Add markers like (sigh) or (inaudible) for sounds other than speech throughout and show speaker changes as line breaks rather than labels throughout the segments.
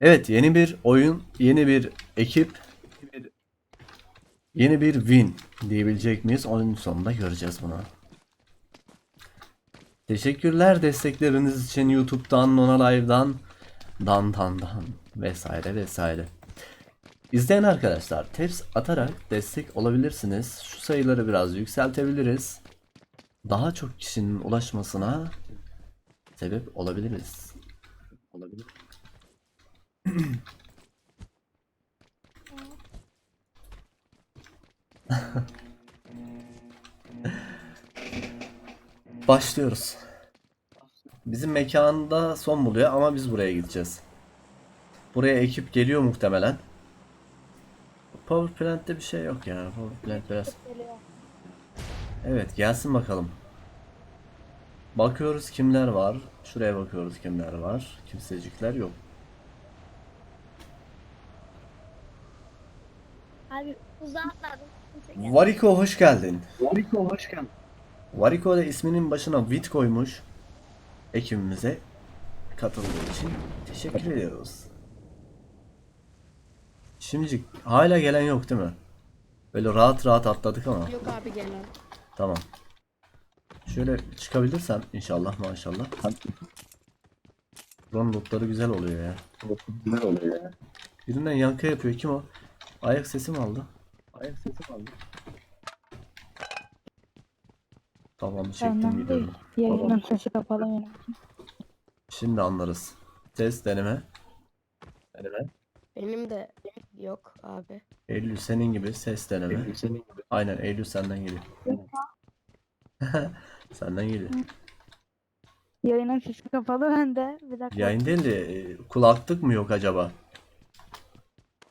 Evet yeni bir oyun, yeni bir ekip, yeni bir win diyebilecek miyiz? Oyunun sonunda göreceğiz bunu. Teşekkürler destekleriniz için YouTube'dan, Nona Live'dan, Dan Dan Dan vesaire vesaire. İzleyen arkadaşlar tips atarak destek olabilirsiniz. Şu sayıları biraz yükseltebiliriz. Daha çok kişinin ulaşmasına sebep olabiliriz. Olabilir. (laughs) Başlıyoruz. Bizim mekanda son buluyor ama biz buraya gideceğiz. Buraya ekip geliyor muhtemelen. Power Plant'te bir şey yok ya. Power Plant biraz. Evet gelsin bakalım. Bakıyoruz kimler var. Şuraya bakıyoruz kimler var. Kimsecikler yok.
Abi uzağa atladım.
Variko hoş geldin.
Wariko hoş geldin.
Variko da isminin başına Vit koymuş. Ekibimize katıldığı için teşekkür ediyoruz. Şimdi hala gelen yok değil mi? Böyle rahat rahat atladık ama.
Yok abi gelen.
Tamam. Şöyle çıkabilirsem inşallah maşallah. Buranın lootları güzel oluyor ya.
Ne oluyor ya?
Birinden yankı yapıyor. Kim o? Ayak sesi mi aldı?
Ayak sesi aldı.
Tamam çektim
Benden
gidiyorum.
değil. Yayının sesi kapalı benim.
Şimdi anlarız. Test deneme. Deneme.
Benim de yok abi.
Eylül senin gibi ses deneme.
Eylül senin gibi.
Aynen Eylül senden geliyor. (laughs) senden geliyor.
Yayının sesi kapalı bende. Bir dakika.
Yayın değil de e, kulaklık mı yok acaba?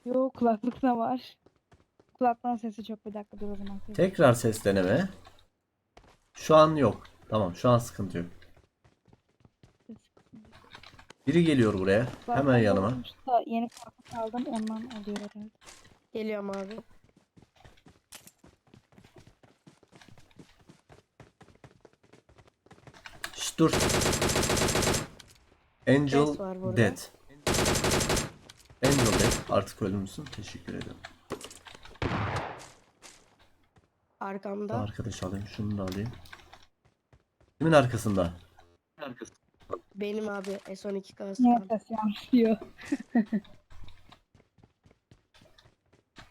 Yok kulaklık da var. Kulaklığın sesi çok bir dakika dur o zaman.
Tekrar ses deneme. Şu an yok. Tamam şu an sıkıntı yok. Biri geliyor buraya. Hemen
Zaten
yanıma.
olmuşsa Yeni kulaklık aldım ondan oluyor herhalde.
Geliyorum abi.
Şş, dur. Angel
Ses var burada.
Dead. Artık öldü müsün? Teşekkür ederim.
Arkamda.
Arkadaş alayım. Şunu da alayım. Kimin arkasında?
Arkası.
Benim abi S12
Niye
kaskan.
ses yansıyor? (laughs)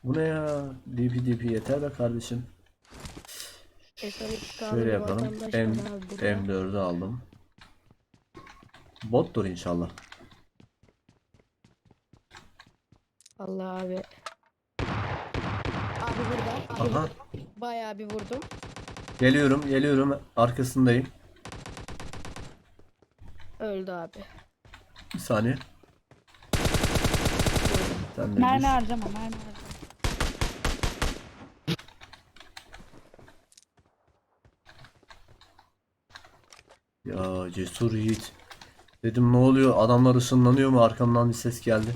Bu ne ya? DP DP yeter be kardeşim.
S12 kaskan.
Şöyle yapalım. M,
M.
M4'ü aldım. Bottur inşallah.
Allah abi. Abi burada. Abi
Aha.
bayağı bir vurdum.
Geliyorum, geliyorum. Arkasındayım.
Öldü abi.
Bir saniye. Sen de
Mermi
düş.
harcama mermi harcama.
Ya cesur yiğit. Dedim ne oluyor? Adamlar ışınlanıyor mu? Arkamdan bir ses geldi.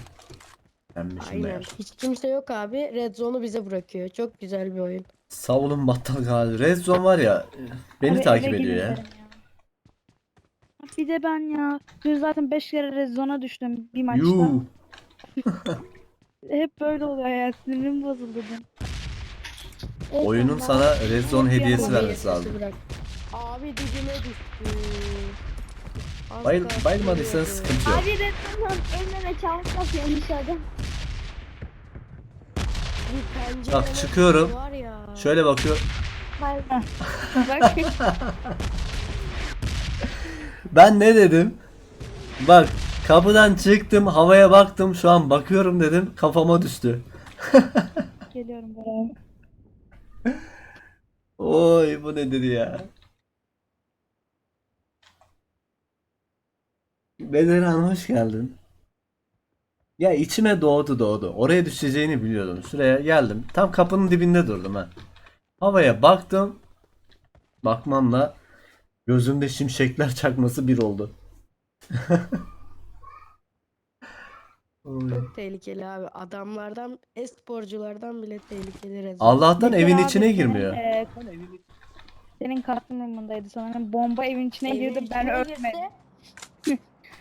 Aynen. Hiç kimse yok abi. Red Zone'u bize bırakıyor. Çok güzel bir oyun.
Sağ olun battal gali. Red Zone var ya. Beni
Abi
takip
eve
ediyor ya.
gidelim Bir de ben ya. Dün zaten 5 kere rezona düştüm bir maçta.
Yuu. (laughs)
Hep böyle oluyor ya. Sinirim bozuldu dün.
Oyunun sana Red Zone hediyesi vermesi lazım.
bırak. Abi dibime düştü. Az
Bayıl, bayılmadıysanız sıkıntı yok.
Abi resmen önüne çalmış yapıyor dışarıda.
Bir pencere
Bak çıkıyorum.
Var ya.
Şöyle bakıyor. (laughs)
Bak.
Ben ne dedim? Bak kapıdan çıktım havaya baktım şu an bakıyorum dedim kafama düştü. (laughs)
Geliyorum buraya.
Oy bu nedir ya? Bedirhan hoş geldin. Ya içime doğdu doğdu. Oraya düşeceğini biliyordum. Şuraya geldim. Tam kapının dibinde durdum ha. Havaya baktım. Bakmamla gözümde şimşekler (laughs) çakması bir oldu.
Çok tehlikeli abi. Adamlardan, e-sporculardan bile tehlikeli Zone.
Allah'tan evin
abi
içine girmiyor.
senin kartın yanındaydı sanırım. Bomba evin içine
Evin
girdi ben
içine
ölmedim.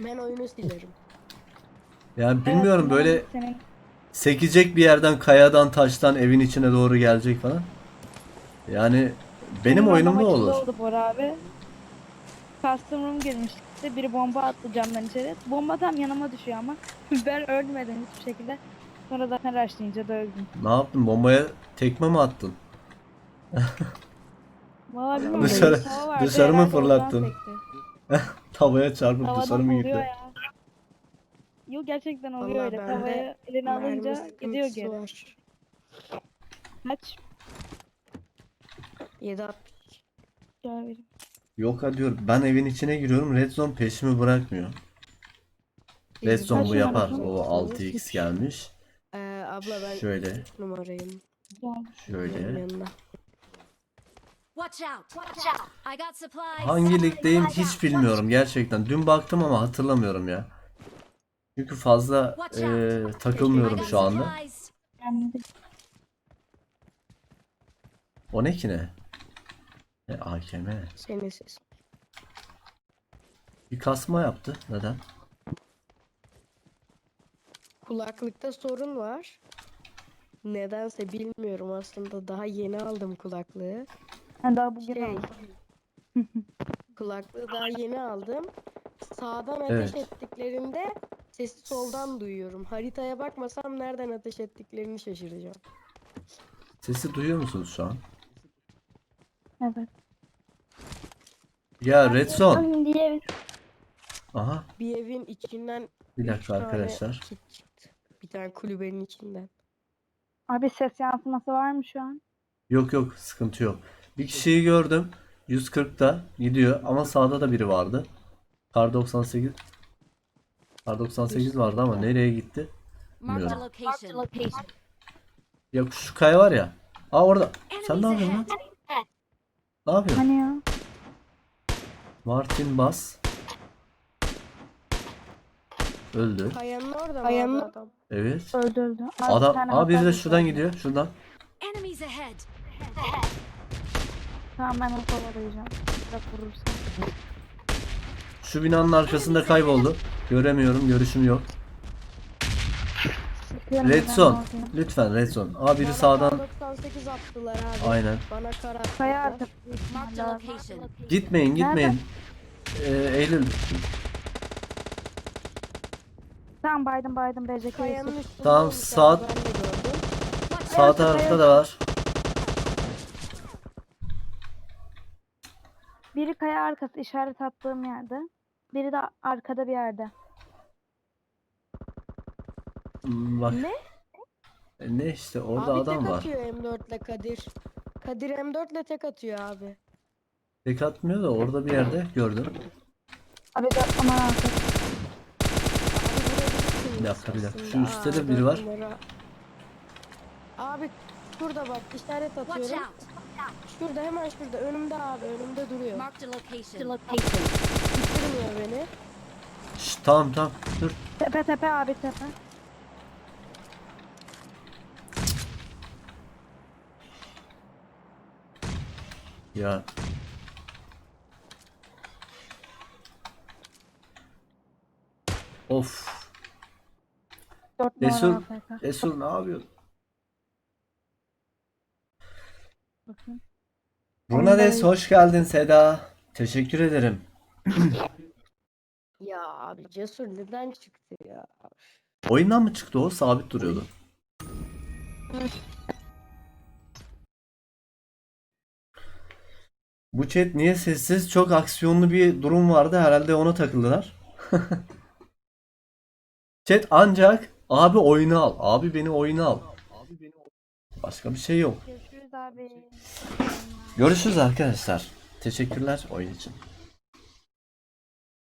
Ben oyunu silerim.
Yani bilmiyorum
Evet,
böyle
Senin
sekecek bir yerden kayadan taştan evin içine doğru gelecek falan. Yani benim
Benim
oyunumda
adam
olur.
açıldı oldu Bora abi. Custom room girmiştik işte biri bomba attı camdan içeri. Bomba tam yanıma düşüyor ama (laughs) ben ölmedim hiçbir şekilde. Sonra zaten rushlayınca da öldüm.
Ne yaptın? Bombaya tekme mi attın?
Valla (laughs) bilmiyorum.
Dışarı-
hava vardı,
dışarı mı
herhalde oradan
fırlattın?
sekti. (laughs)
Tavaya çarpıp dışarı mı gitti?
Yok gerçekten oluyor
Vallahi
öyle.
bende
Tavaya eline alınca gidiyor geri.
var.
Kaç?
7
Gel vereyim.
Yok ha diyor. Ben evin içine giriyorum. Red Zone peşimi bırakmıyor. Red
Bizim
Zone bu
kaç
yapar.
numara?
O 6x gelmiş.
Ee, abla ben
Şöyle.
üç numarayım.
Gel.
Şöyle.
Yanına.
Watch out! Watch out! I got supplies.
Hangi ligdeyim hiç bilmiyorum gerçekten. Dün baktım ama hatırlamıyorum ya. Çünkü fazla
Watch
eee,
out! I
takılmıyorum
got
şu anda. O ne ki ne? E, AKM. Bir kasma yaptı. Neden?
Kulaklıkta sorun var. Nedense bilmiyorum aslında. Daha yeni aldım kulaklığı.
Ben daha bugün
Şey,
aldım. (laughs)
kulaklığı daha yeni aldım. Sağdan ateş
Evet.
ettiklerinde sesi soldan duyuyorum. Haritaya bakmasam nereden ateş ettiklerini şaşıracağım.
Sesi duyuyor musunuz şu an?
Evet.
Ya Red Zone.
Oğlum diye
Aha.
Bir evin içinden
Bir
üç
dakika
tane
arkadaşlar.
kit çıktı. Bir tane kulübenin içinden.
Abi ses yansıması var mı şu an?
Yok yok sıkıntı yok. Bir kişiyi gördüm. 140'da gidiyor ama sağda da biri vardı. Kar 98 Kar 98 vardı ama nereye gitti? Bilmiyorum. Ya şu kaya var ya. Aa orada. Sen ne yapıyorsun lan? Ne yapıyorsun?
Hani ya?
Martin Bas. Öldü.
Kayanın orada mı
Kayanın-
abi adam?
Evet.
Öldü öldü. Abi bir
Adam,
tane
aa biri de şuradan gidiyor. Şuradan. (laughs)
Tamam ben onu kovalayacağım. Bırak vurursun.
Şu binanın arkasında kayboldu. Göremiyorum. Görüşüm yok.
Sıkıyorum
Red
ben
Zone.
ortaya.
Lütfen Red Zone. Aa biri sağdan.
K98 attılar abi.
Aynen.
Bana kar attılar.
Kaya arkası.
Marked a location.
Gitmeyin gitmeyin. Ee, Eylül.
Tamam baydım baydım BCK.
Kayanın üstünde
Tamam, sağ-
abi, Ben de gördüm.
Sağ tarafta da var.
Biri kaya arkası işaret attığım yerde. Biri de arkada bir yerde.
Bak.
Ne?
E, Ne işte orada
abi
adam
tek
var.
atıyor M4 ile Kadir. Kadir M4 ile tek atıyor abi.
Tek atmıyor da orada bir yerde gördüm.
Abi de aman
vurabilirsiniz
Bir dakika, bir dakika. Şu
aslında.
üstte de biri
dört
var.
numara. Abi şurada bak işaret
Watch
atıyorum.
out!
Şurada hemen şurada önümde abi önümde duruyor.
Marked a location.
Location.
Bitirmiyor beni.
Şşt, tamam tamam dur.
Tepe tepe abi tepe.
Ya. Of.
4
Resul,
numara.
Resul ne yapıyorsun?
Bakayım.
Brunades hoş geldin Seda. Teşekkür ederim.
Ya abi Cesur neden çıktı ya?
Oyundan mı çıktı o? Sabit duruyordu. Bu chat niye sessiz? Çok aksiyonlu bir durum vardı. Herhalde ona takıldılar. (laughs) Chat ancak abi oyunu al. Abi beni oyunu al. Başka bir şey yok.
Abi.
Görüşürüz arkadaşlar. Teşekkürler oyun için.